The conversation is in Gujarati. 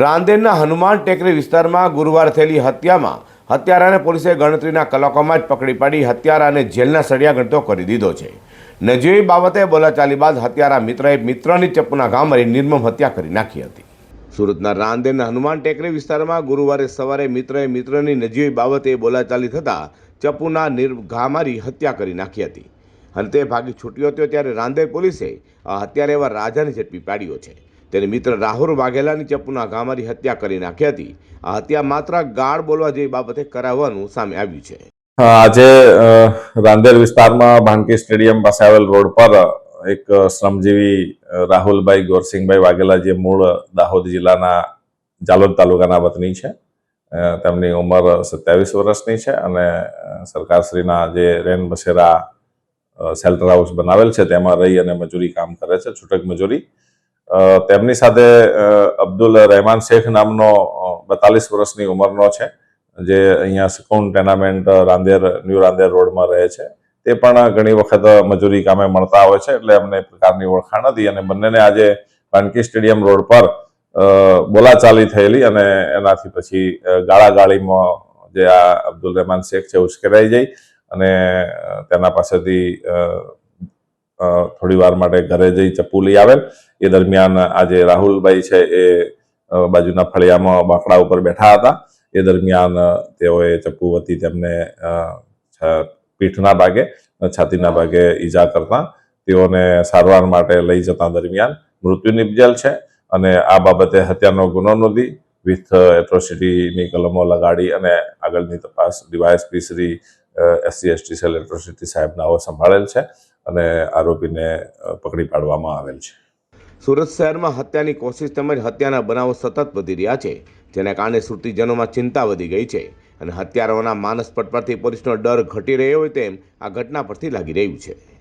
રાંદેરના હનુમાન ટેકરી વિસ્તારમાં ગુરુવાર થયેલી હત્યામાં હત્યારાને પોલીસે ગણતરીના કલાકોમાં જ પકડી પાડી હત્યારાને જેલના સળિયા ગણતો કરી દીધો છે. નજીવી બાબતે બોલાચાલી બાદ હત્યારા મિત્રએ મિત્રની ચપ્પુના ઘા મારી નિર્મમ હત્યા કરી નાખી હતી. સુરતના રાંદેરના હનુમાન ટેકરી વિસ્તારમાં ગુરુવારે સવારે મિત્રએ મિત્રની નજીવી બાબતે બોલાચાલી થતાં ચપ્પુના નિર્મ ઘા મારી હત્યા કરી નાખી હતી. અને તે ભાગી છૂટ્યો હતો ત્યારે રાંદેર પોલીસે હત્યારા એવા રાજાને ઝડપી પાડ્યો છે. તેને મિત્ર રાહુલ વાઘેલાની ચપ્પુના ગામારી હત્યા કરી નાખી હતી. આ હત્યા માત્ર ગાળ બોલવા જેવી બાબતે કરાવવાનું સામે આવ્યું છે. આજે રાંદેર વિસ્તારમાં ભાનકી સ્ટેડિયમ પાસે આવેલ રોડ પર એક શ્રમજીવી રાહુલભાઈ ગોરસિંહભાઈ વાઘેલા જે મૂળ દાહોદ જિલ્લાના જાલોદ તાલુકાના વતની છે. તેમની ઉંમર સત્યાવીસ વર્ષની છે અને સરકારશ્રીના જે રેન બસેરા શેલ્ટર હાઉસ બનાવેલ છે, તેમાં રહી અને મજૂરી કામ કરે છે, છૂટક મજૂરી. તેમની સાથે અબ્દુલ રહેમાન શેખ નામનો બેતાલીસ વર્ષની ઉંમરનો છે, જે અહીંયા સિકોન ટેનામેન્ટ, રાંદેર, ન્યૂ રાંદેર રોડમાં રહે છે. તે પણ ઘણી વખત મજૂરી કામે મળતા હોય છે, એટલે અમને પ્રકારની ઓળખાણ હતી અને બંનેને આજે વાનકી સ્ટેડિયમ રોડ પર બોલાચાલી થયેલી અને એનાથી પછી ગાળાગાળીમાં જે આ અબ્દુલ રહેમાન શેખ છે, ઉશ્કેરાઈ જઈ અને તેના પાસેથી થોડી વાર માટે ઘરે જઈ ચપ્પુ લઈ આવેલ. એ દરમિયાન આજે રાહુલભાઈ છે એ બાજુના ફળિયામાં બાંકડા ઉપર બેઠા હતા. એ દરમિયાન તેઓએ ચપ્પુ વતી તેમને પીઠના ભાગે છાતીના ભાગે ઈજા કરતા તેઓને સારવાર માટે લઈ જતા દરમિયાન મૃત્યુ નિપજેલ છે અને આ બાબતે હત્યાનો ગુનો નોંધી વિથ એટ્રોસિટીની કલમો લગાડી અને આગળની તપાસ DYSP Shri SC ST cell atrocity સાહેબનાઓ સંભાળેલ છે અને આરોપીને પકડી પાડવામાં આવેલ છે. સુરત શહેરમાં હત્યાની કોશિશ તેમજ હત્યાના બનાવો સતત વધી રહ્યા છે, જેના કારણે સુરતીજનોમાં ચિંતા વધી ગઈ છે અને હત્યારાઓના માનસ પટ પરથી પોલીસનો ડર ઘટી રહ્યો હોય તેમ આ ઘટના પરથી લાગી રહ્યું છે.